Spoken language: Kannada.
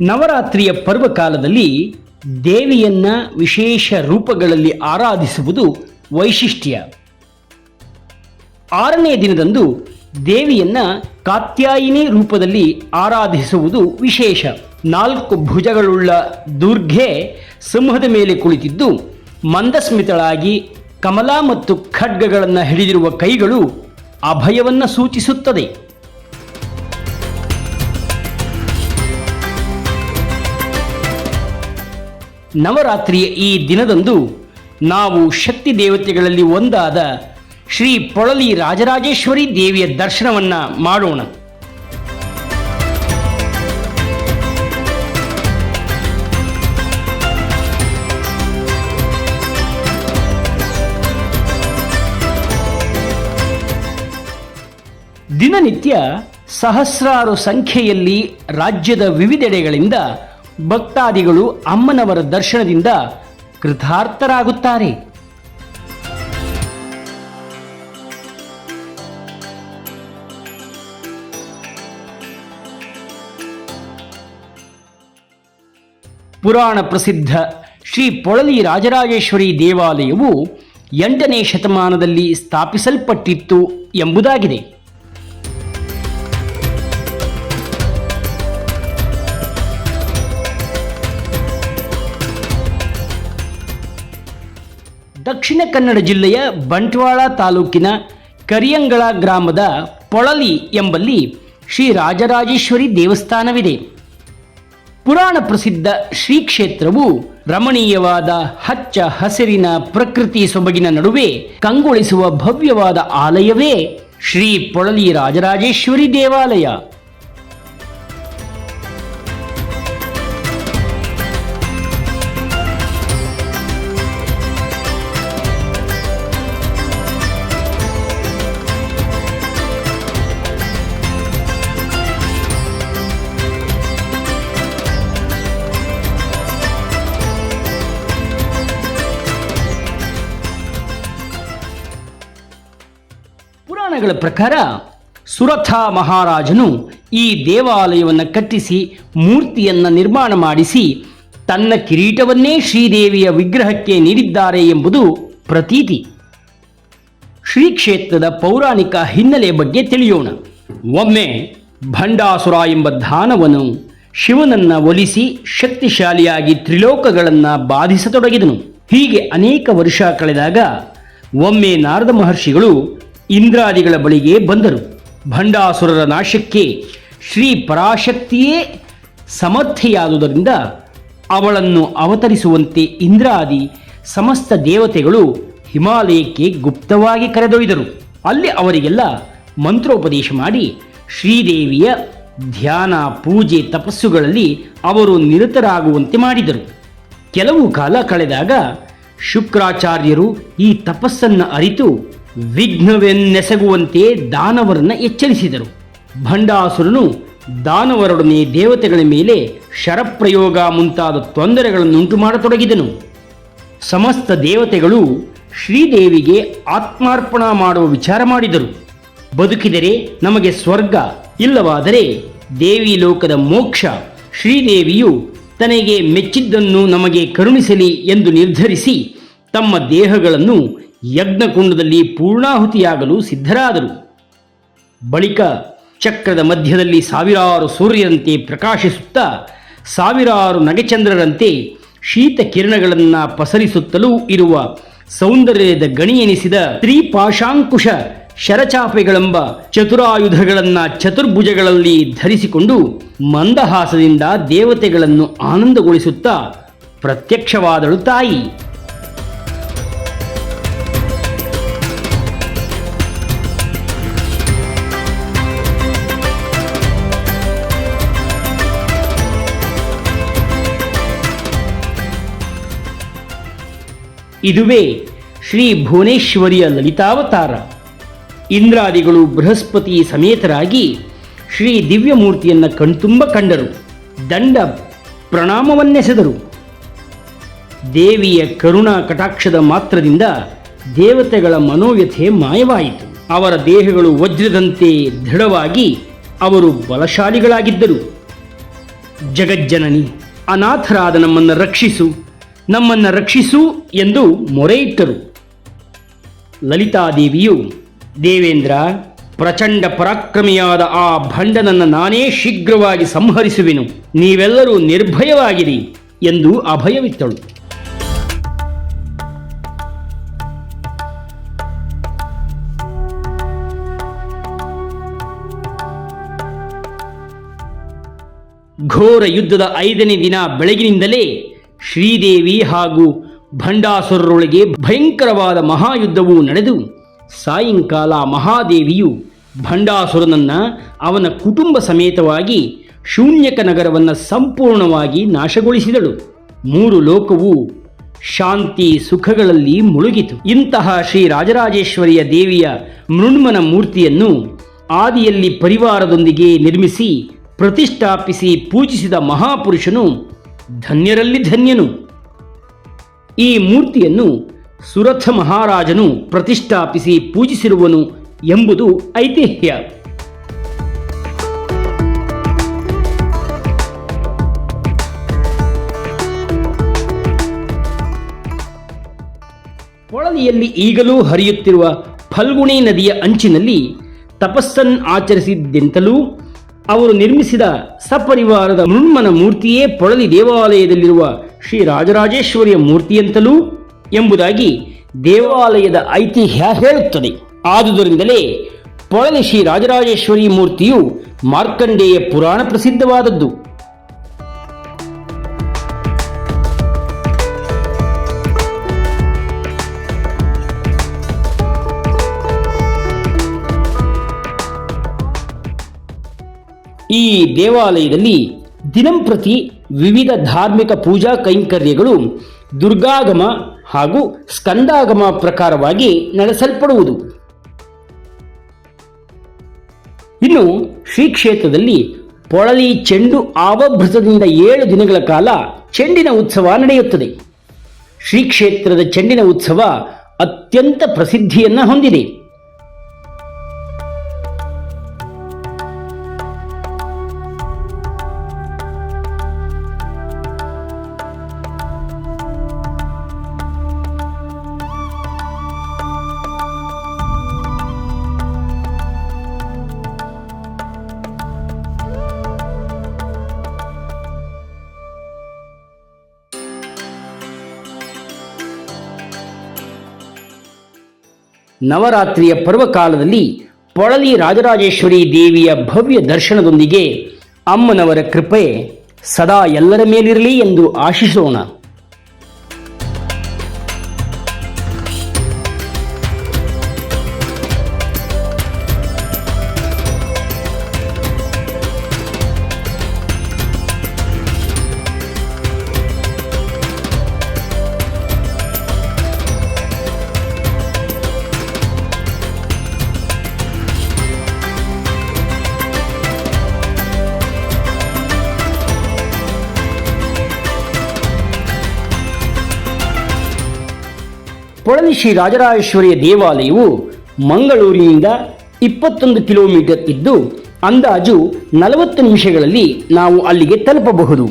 ನವರಾತ್ರಿಯ ಪರ್ವಕಾಲದಲ್ಲಿ ದೇವಿಯನ್ನ ವಿಶೇಷ ರೂಪಗಳಲ್ಲಿ ಆರಾಧಿಸುವುದು ವೈಶಿಷ್ಟ್ಯ. ಆರನೇ ದಿನದಂದು ದೇವಿಯನ್ನ ಕಾತ್ಯಾಯಿನಿ ರೂಪದಲ್ಲಿ ಆರಾಧಿಸುವುದು ವಿಶೇಷ. ನಾಲ್ಕು ಭುಜಗಳುಳ್ಳ ದುರ್ಗೆ ಸಿಂಹದ ಮೇಲೆ ಕುಳಿತಿದ್ದು, ಮಂದಸ್ಮಿತಳಾಗಿ ಕಮಲ ಮತ್ತು ಖಡ್ಗಗಳನ್ನು ಹಿಡಿದಿರುವ ಕೈಗಳು ಅಭಯವನ್ನು ಸೂಚಿಸುತ್ತದೆ. ನವರಾತ್ರಿಯ ಈ ದಿನದಂದು ನಾವು ಶಕ್ತಿ ದೇವತೆಗಳಲ್ಲಿ ಒಂದಾದ ಶ್ರೀ ಪೊಳಲಿ ರಾಜರಾಜೇಶ್ವರಿ ದೇವಿಯ ದರ್ಶನವನ್ನ ಮಾಡೋಣ. ದಿನನಿತ್ಯ ಸಹಸ್ರಾರು ಸಂಖ್ಯೆಯಲ್ಲಿ ರಾಜ್ಯದ ವಿವಿಧೆಡೆಗಳಿಂದ ಭಕ್ತಾದಿಗಳು ಅಮ್ಮನವರ ದರ್ಶನದಿಂದ ಕೃತಾರ್ಥರಾಗುತ್ತಾರೆ. ಪುರಾಣ ಪ್ರಸಿದ್ಧ ಶ್ರೀ ಪೊಳಲಿ ರಾಜರಾಜೇಶ್ವರಿ ದೇವಾಲಯವು ಎಂಟನೇ ಶತಮಾನದಲ್ಲಿ ಸ್ಥಾಪಿಸಲ್ಪಟ್ಟಿತ್ತು ಎಂಬುದಾಗಿದೆ. ದಕ್ಷಿಣ ಕನ್ನಡ ಜಿಲ್ಲೆಯ ಬಂಟ್ವಾಳ ತಾಲೂಕಿನ ಕರಿಯಂಗಳ ಗ್ರಾಮದ ಪೊಳಲಿ ಎಂಬಲ್ಲಿ ಶ್ರೀ ರಾಜರಾಜೇಶ್ವರಿ ದೇವಸ್ಥಾನವಿದೆ. ಪುರಾಣ ಪ್ರಸಿದ್ಧ ಶ್ರೀ ಕ್ಷೇತ್ರವು ರಮಣೀಯವಾದ ಹಚ್ಚ ಹಸಿರಿನ ಪ್ರಕೃತಿ ಸೊಬಗಿನ ನಡುವೆ ಕಂಗೊಳಿಸುವ ಭವ್ಯವಾದ ಆಲಯವೇ ಶ್ರೀ ಪೊಳಲಿ ರಾಜರಾಜೇಶ್ವರಿ ದೇವಾಲಯ. ಪುರಾಣಗಳ ಪ್ರಕಾರ ಸುರಥ ಮಹಾರಾಜನು ಈ ದೇವಾಲಯವನ್ನು ಕಟ್ಟಿಸಿ ಮೂರ್ತಿಯನ್ನು ನಿರ್ಮಾಣ ಮಾಡಿಸಿ ತನ್ನ ಕಿರೀಟವನ್ನೇ ಶ್ರೀದೇವಿಯ ವಿಗ್ರಹಕ್ಕೆ ನೀಡಿದ್ದಾರೆ ಎಂಬುದು ಪ್ರತೀತಿ. ಶ್ರೀ ಕ್ಷೇತ್ರದ ಪೌರಾಣಿಕ ಹಿನ್ನೆಲೆ ಬಗ್ಗೆ ತಿಳಿಯೋಣ. ಒಮ್ಮೆ ಭಂಡಾಸುರ ಎಂಬ ಧಾನವನು ಶಿವನನ್ನ ಒಲಿಸಿ ಶಕ್ತಿಶಾಲಿಯಾಗಿ ತ್ರಿಲೋಕಗಳನ್ನು ಬಾಧಿಸತೊಡಗಿದನು. ಹೀಗೆ ಅನೇಕ ವರ್ಷ ಕಳೆದಾಗ ಒಮ್ಮೆ ನಾರದ ಮಹರ್ಷಿಗಳು ಇಂದ್ರಾದಿಗಳ ಬಳಿಗೆ ಬಂದರು. ಭಂಡಾಸುರರ ನಾಶಕ್ಕೆ ಶ್ರೀ ಪರಾಶಕ್ತಿಯೇ ಸಮರ್ಥೆಯಾದುದರಿಂದ ಅವಳನ್ನು ಅವತರಿಸುವಂತೆ ಇಂದ್ರಾದಿ ಸಮಸ್ತ ದೇವತೆಗಳು ಹಿಮಾಲಯಕ್ಕೆ ಗುಪ್ತವಾಗಿ ಕರೆದೊಯ್ದರು. ಅಲ್ಲಿ ಅವರಿಗೆಲ್ಲ ಮಂತ್ರೋಪದೇಶ ಮಾಡಿ ಶ್ರೀದೇವಿಯ ಧ್ಯಾನ ಪೂಜೆ ತಪಸ್ಸುಗಳಲ್ಲಿ ಅವರು ನಿರತರಾಗುವಂತೆ ಮಾಡಿದರು. ಕೆಲವು ಕಾಲ ಕಳೆದಾಗ ಶುಕ್ರಾಚಾರ್ಯರು ಈ ತಪಸ್ಸನ್ನು ಅರಿತು ವಿಘ್ನವೆನ್ನೆಸಗುವಂತೆ ದಾನವರನ್ನು ಎಚ್ಚರಿಸಿದರು. ಭಂಡಾಸುರನು ದಾನವರೊಡನೆ ದೇವತೆಗಳ ಮೇಲೆ ಶರಪ್ರಯೋಗ ಮುಂತಾದ ತೊಂದರೆಗಳನ್ನುಂಟು ಮಾಡತೊಡಗಿದನು ಸಮಸ್ತ ದೇವತೆಗಳು ಶ್ರೀದೇವಿಗೆ ಆತ್ಮಾರ್ಪಣ ಮಾಡುವ ವಿಚಾರ ಮಾಡಿದರು. ಬದುಕಿದರೆ ನಮಗೆ ಸ್ವರ್ಗ, ಇಲ್ಲವಾದರೆ ದೇವಿ ಲೋಕದ ಮೋಕ್ಷ, ಶ್ರೀದೇವಿಯು ತನಗೆ ಮೆಚ್ಚಿದ್ದನ್ನು ನಮಗೆ ಕರುಣಿಸಲಿ ಎಂದು ನಿರ್ಧರಿಸಿ ತಮ್ಮ ದೇಹಗಳನ್ನು ಯಜ್ಞಕುಂಡದಲ್ಲಿ ಪೂರ್ಣಾಹುತಿಯಾಗಲು ಸಿದ್ಧರಾದರು. ಬಳಿಕ ಚಕ್ರದ ಮಧ್ಯದಲ್ಲಿ ಸಾವಿರಾರು ಸೂರ್ಯರಂತೆ ಪ್ರಕಾಶಿಸುತ್ತಾ, ಸಾವಿರಾರು ನಗೆಚಂದ್ರರಂತೆ ಶೀತ ಕಿರಣಗಳನ್ನು ಪಸರಿಸುತ್ತಲೂ ಇರುವ ಸೌಂದರ್ಯದ ಗಣಿಯೆನಿಸಿದ ತ್ರಿಪಾಶಾಂಕುಶ ಶರಚಾಪೆಗಳೆಂಬ ಚತುರಾಯುಧಗಳನ್ನು ಚತುರ್ಭುಜಗಳಲ್ಲಿ ಧರಿಸಿಕೊಂಡು ಮಂದಹಾಸದಿಂದ ದೇವತೆಗಳನ್ನು ಆನಂದಗೊಳಿಸುತ್ತಾ ಪ್ರತ್ಯಕ್ಷವಾದಳು ತಾಯಿ. ಇದುವೇ ಶ್ರೀ ಭುವನೇಶ್ವರಿಯ ಲಲಿತಾವತಾರ. ಇಂದ್ರಾದಿಗಳು ಬೃಹಸ್ಪತಿ ಸಮೇತರಾಗಿ ಶ್ರೀ ದಿವ್ಯಮೂರ್ತಿಯನ್ನು ಕಣ್ತುಂಬ ಕಂಡರು. ದಂಡ ಪ್ರಣಾಮವನ್ನೆಸೆದರು. ದೇವಿಯ ಕರುಣಾ ಕಟಾಕ್ಷದ ಮಾತ್ರದಿಂದ ದೇವತೆಗಳ ಮನೋವ್ಯಥೆ ಮಾಯವಾಯಿತು. ಅವರ ದೇಹಗಳು ವಜ್ರದಂತೆ ದೃಢವಾಗಿ ಅವರು ಬಲಶಾಲಿಗಳಾಗಿದ್ದರು. ಜಗಜ್ಜನನಿ, ಅನಾಥರಾದ ನಮ್ಮನ್ನು ರಕ್ಷಿಸು. ನಮ್ಮನ್ನು ರಕ್ಷಿಸು ಎಂದು ಮೊರೆಯಿಟ್ಟರು ಲಲಿತಾದೇವಿಯು, ದೇವೇಂದ್ರ, ಪ್ರಚಂಡ ಪರಾಕ್ರಮಿಯಾದ ಆ ಭಂಡನನ್ನು ನಾನೇ ಶೀಘ್ರವಾಗಿ ಸಂಹರಿಸುವೆನು. ನೀವೆಲ್ಲರೂ ನಿರ್ಭಯವಾಗಿರಿ ಎಂದು ಅಭಯವಿತ್ತಳು. ಘೋರ ಯುದ್ಧದ ಐದನೇ ದಿನ ಬೆಳಗಿನಿಂದಲೇ ಶ್ರೀದೇವಿ ಹಾಗೂ ಭಂಡಾಸುರರೊಳಗೆ ಭಯಂಕರವಾದ ಮಹಾಯುದ್ಧವು ನಡೆದು, ಸಾಯಂಕಾಲ ಮಹಾದೇವಿಯು ಭಂಡಾಸುರನನ್ನು ಅವನ ಕುಟುಂಬ ಸಮೇತವಾಗಿ ಶೂನ್ಯಕ ನಗರವನ್ನು ಸಂಪೂರ್ಣವಾಗಿ ನಾಶಗೊಳಿಸಿದಳು. ಮೂರು ಲೋಕವು ಶಾಂತಿ ಸುಖಗಳಲ್ಲಿ ಮುಳುಗಿತು. ಇಂತಹ ಶ್ರೀ ರಾಜರಾಜೇಶ್ವರಿಯ ದೇವಿಯ ಮೃಣ್ಮನ ಮೂರ್ತಿಯನ್ನು ಆದಿಯಲ್ಲಿ ಪರಿವಾರದೊಂದಿಗೆ ನಿರ್ಮಿಸಿ, ಪ್ರತಿಷ್ಠಾಪಿಸಿ ಪೂಜಿಸಿದ ಮಹಾಪುರುಷನು ಧನ್ಯರಲ್ಲಿ ಧನ್ಯನು. ಈ ಮೂರ್ತಿಯನ್ನು ಸುರಥ ಮಹಾರಾಜನು ಪ್ರತಿಷ್ಠಾಪಿಸಿ ಪೂಜಿಸಿರುವನು ಎಂಬುದು ಐತಿಹ್ಯ. ಕೊಳಲಿಯಲ್ಲಿ ಈಗಲೂ ಹರಿಯುತ್ತಿರುವ ಫಲ್ಗುಣಿ ನದಿಯ ಅಂಚಿನಲ್ಲಿ ತಪಸ್ಸನ್ ಆಚರಿಸಿದ್ದೆಂತಲೂ ಅವರು ನಿರ್ಮಿಸಿದ ಸಪರಿವಾರದ ಮೃಣ್ಮನ ಮೂರ್ತಿಯೇ ಪೊಳಲಿ ದೇವಾಲಯದಲ್ಲಿರುವ ಶ್ರೀ ರಾಜರಾಜೇಶ್ವರಿಯ ಮೂರ್ತಿಯಂತಲೂ ಎಂಬುದಾಗಿ ದೇವಾಲಯದ ಐತಿಹ್ಯ ಹೇಳುತ್ತದೆ. ಆದುದರಿಂದಲೇ ಪೊಳಲಿ ಶ್ರೀ ರಾಜರಾಜೇಶ್ವರಿ ಮೂರ್ತಿಯು ಮಾರ್ಕಂಡೇಯ ಪುರಾಣ ಪ್ರಸಿದ್ಧವಾದದ್ದು. ಈ ದೇವಾಲಯದಲ್ಲಿ ದಿನಂಪ್ರತಿ ವಿವಿಧ ಧಾರ್ಮಿಕ ಪೂಜಾ ಕೈಂಕರ್ಯಗಳು ದುರ್ಗಾಗಮ ಹಾಗೂ ಸ್ಕಂದಾಗಮ ಪ್ರಕಾರವಾಗಿ ನಡೆಸಲ್ಪಡುವುದು. ಇನ್ನು ಶ್ರೀ ಕ್ಷೇತ್ರದಲ್ಲಿ ಪೊಳಲಿ ಚೆಂಡು ಆವಭೃತದಿಂದ ಏಳು ದಿನಗಳ ಕಾಲ ಚೆಂಡಿನ ಉತ್ಸವ ನಡೆಯುತ್ತದೆ. ಶ್ರೀ ಕ್ಷೇತ್ರದ ಚೆಂಡಿನ ಉತ್ಸವ ಅತ್ಯಂತ ಪ್ರಸಿದ್ಧಿಯನ್ನು ಹೊಂದಿದೆ. ನವರಾತ್ರಿಯ ಪರ್ವಕಾಲದಲ್ಲಿ ಪೊಳಲಿ ರಾಜರಾಜೇಶ್ವರಿ ದೇವಿಯ ಭವ್ಯ ದರ್ಶನದೊಂದಿಗೆ ಅಮ್ಮನವರ ಕೃಪೆ ಸದಾ ಎಲ್ಲರ ಮೇಲಿರಲಿ ಎಂದು ಆಶಿಸೋಣ. ಪೊಳಲಿ ಶ್ರೀ ರಾಜರಾಜೇಶ್ವರಿಯ ದೇವಾಲಯವು ಮಂಗಳೂರಿನಿಂದ ಇಪ್ಪತ್ತೊಂದು ಕಿಲೋಮೀಟರ್ ಇದ್ದು ಅಂದಾಜು ನಲವತ್ತು ನಿಮಿಷಗಳಲ್ಲಿ ನಾವು ಅಲ್ಲಿಗೆ ತಲುಪಬಹುದು.